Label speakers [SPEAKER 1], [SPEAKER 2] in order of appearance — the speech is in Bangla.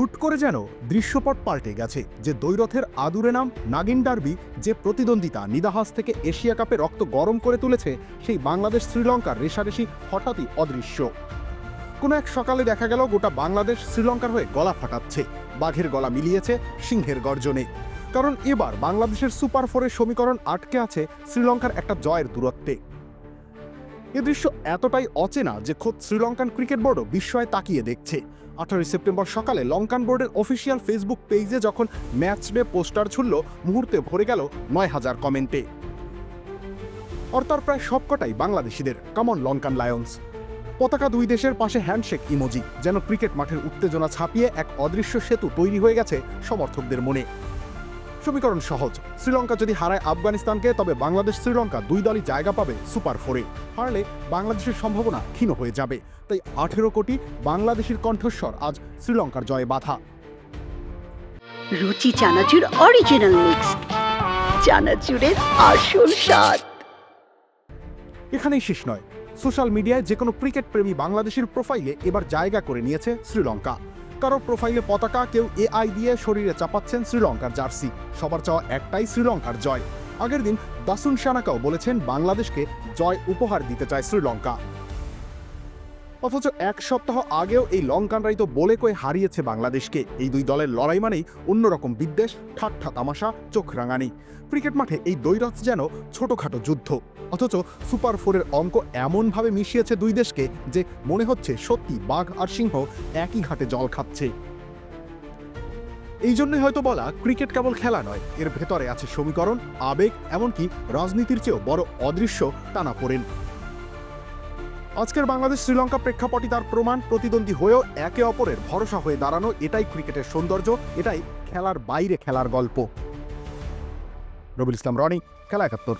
[SPEAKER 1] হুট করে যেন দৃশ্যপট পাল্টে গেছে যে দৈরথের আদুরে নাম নাগিন ডার্বি যে প্রতিদ্বন্দ্বিতা নিদাহাস থেকে এশিয়া কাপে রক্ত গরম করে তুলেছে সেই বাংলাদেশ শ্রীলঙ্কার রেশারেশি হঠাৎই অদৃশ্য। কোনো এক সকালে দেখা গেল গোটা বাংলাদেশ শ্রীলঙ্কার হয়ে গলা ফাটাচ্ছে, বাঘের গলা মিলিয়েছে সিংহের গর্জনে। কারণ এবার বাংলাদেশের সুপার ফোরের সমীকরণ আটকে আছে শ্রীলঙ্কার একটা জয়ের দূরত্বে। এ দৃশ্য এতটাই অচেনা যে খোদ শ্রীলঙ্কান ক্রিকেট বোর্ডও বিস্ময়ে তাকিয়ে দেখছে। আঠারোই সেপ্টেম্বর সকালে লঙ্কান বোর্ডের অফিসিয়াল ফেসবুক পেজে যখন ম্যাচ ডে পোস্টার ছুড়ল, মুহূর্তে ভরে গেল নয় হাজার কমেন্টে। অর্থাৎ প্রায় সবকটাই বাংলাদেশিদের কমন লঙ্কান লায়ন্স পতাকা দুই দেশের পাশে হ্যান্ডশেক ইমোজি যেন ক্রিকেট মাঠের উত্তেজনা ছাপিয়ে এক অদৃশ্য সেতু তৈরি হয়ে গেছে সমর্থকদের মনে। সমীকরণ সহজ। শ্রীলঙ্কা যদি হারায় আফগানিস্তানকে তবে বাংলাদেশ শ্রীলঙ্কা দুই দলই জায়গা পাবে সুপার ফোরে। হারলে বাংলাদেশের সম্ভাবনা ক্ষীণ হয়ে যাবে। তাই আঠেরো কোটি বাংলাদেশের কণ্ঠস্বর আজ শ্রীলঙ্কার জয়ে বাধা।
[SPEAKER 2] রুচি চানাচুর অরিজিনাল মিক্স চানাচুরের আসল স্বাদ।
[SPEAKER 1] এখানেই শেষ নয়। সোশ্যাল মিডিয়ায় যে কোনো ক্রিকেট প্রেমী বাংলাদেশের প্রোফাইলে এবার জায়গা করে নিয়েছে শ্রীলঙ্কা। কারও প্রোফাইলে পতাকা, কেউ এআই দিয়ে শরীরে চাপাচ্ছেন শ্রীলঙ্কার জার্সি। সবার চাওয়া একটাই শ্রীলঙ্কার জয়। আগের দিন দাসুন সানাকাও বলেছেন, বাংলাদেশকে জয় উপহার দিতে চায় শ্রীলঙ্কা। অথচ এক সপ্তাহ আগেও এই লঙ্কানরাই তো বলে কয়ে হারিয়েছে বাংলাদেশকে। এই দুই দলের লড়াই মানেই অন্যরকম বিদ্বেষ, ঠাট্টা তামাশা, চোখ রাঙানি। ক্রিকেট মাঠে এই দৈরথ যেন ছোটখাটো যুদ্ধ। অথচ সুপার ফোরের অঙ্ক এমনভাবে মিশিয়েছে দুই দেশকে যে মনে হচ্ছে সত্যি বাঘ আর সিংহ একই ঘাটে জল খাচ্ছে। এই জন্যই হয়তো বলা ক্রিকেট কেবল খেলা নয়, এর ভেতরে আছে সমীকরণ, আবেগ, এমনকি রাজনীতির চেয়েও বড় অদৃশ্য টানা পড়েন আজকের বাংলাদেশ শ্রীলঙ্কা প্রেক্ষাপটই তার প্রমাণ প্রতিদ্বন্দ্বী হয়েও একে অপরের ভরসা হয়ে দাঁড়ানো এটাই ক্রিকেটের সৌন্দর্য, এটাই খেলার বাইরে খেলার গল্প। রবিল ইসলাম, রনি, খেলা একাত্তর।